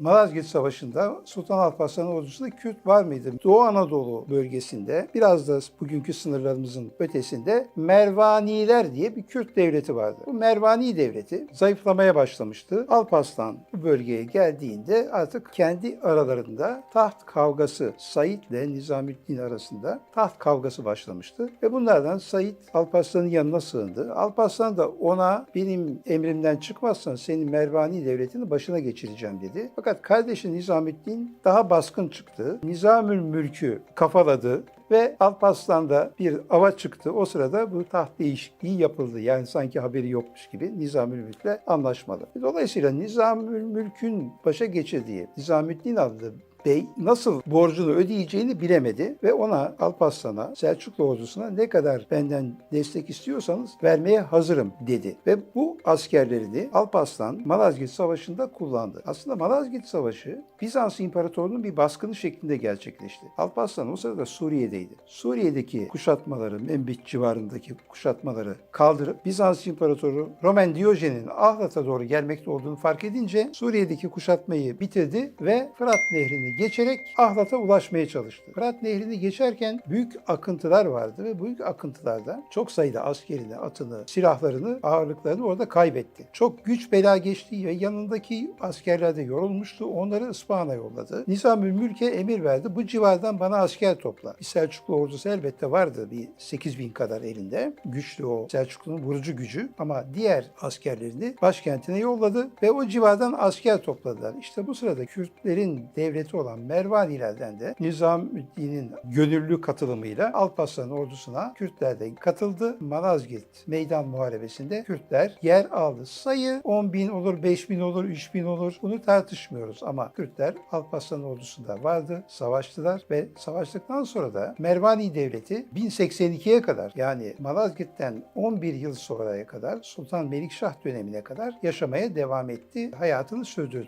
Malazgirt Savaşı'nda Sultan Alparslan ordusunda Kürt var mıydı? Doğu Anadolu bölgesinde biraz da bugünkü sınırlarımızın ötesinde Mervaniler diye bir Kürt devleti vardı. Bu Mervani devleti zayıflamaya başlamıştı. Alparslan bu bölgeye geldiğinde artık kendi aralarında taht kavgası Said ile Nizamettin arasında taht kavgası başlamıştı. Ve bunlardan Said Alparslan'ın yanına sığındı. Alparslan da ona benim emrimden çıkmazsan seni Mervani devletinin başına geçireceğim dedi. Kardeşi Nizamettin daha baskın çıktı. Nizamül Mülk'ü kafaladı ve Alparslan'da bir ava çıktı. O sırada bu taht değişikliği yapıldı. Yani sanki haberi yokmuş gibi Nizamül Mülk'le anlaşmalı. Dolayısıyla Nizamül Mülk'ün başa geçirdiği Nizamettin adlı Bey nasıl borcunu ödeyeceğini bilemedi ve ona Alparslan'a, Selçuklu ordusuna ne kadar benden destek istiyorsanız vermeye hazırım dedi. Ve bu askerlerini Alparslan Malazgirt Savaşı'nda kullandı. Aslında Malazgirt Savaşı Bizans İmparatorluğu'nun bir baskını şeklinde gerçekleşti. Alparslan o sırada Suriye'deydi. Suriye'deki kuşatmaları, Membit civarındaki kuşatmaları kaldırıp Bizans İmparatoru Roman Diyojen'in Ahlat'a doğru gelmekte olduğunu fark edince Suriye'deki kuşatmayı bitirdi ve Fırat Nehri'ni geçerek Ahlat'a ulaşmaya çalıştı. Fırat Nehri'ni geçerken büyük akıntılar vardı ve büyük akıntılarda çok sayıda askerini, atını, silahlarını, ağırlıklarını orada kaybetti. Çok güç bela geçti ve yanındaki askerler de yorulmuştu. Onları İspahan'a yolladı. Nizamül Mülk'e emir verdi. Bu civardan bana asker topla. Bir Selçuklu ordusu elbette vardı. Bir 8 bin kadar elinde. Güçlü o Selçuklu'nun vurucu gücü. Ama diğer askerlerini başkentine yolladı ve o civardan asker topladılar. İşte bu sırada Kürtlerin devleti olan Mervanilerden de Nizamuddin'in gönüllü katılımıyla Alparslan ordusuna Kürtler de katıldı. Malazgirt meydan muharebesinde Kürtler yer aldı. Sayı 10 bin olur, 5 bin olur, 3 bin olur. Bunu tartışmıyoruz ama Kürtler Alparslan ordusunda vardı, savaştılar ve savaştıktan sonra da Mervani devleti 1082'ye kadar yani Malazgirt'ten 11 yıl sonraya kadar Sultan Melikşah dönemine kadar yaşamaya devam etti, hayatını sürdürdü.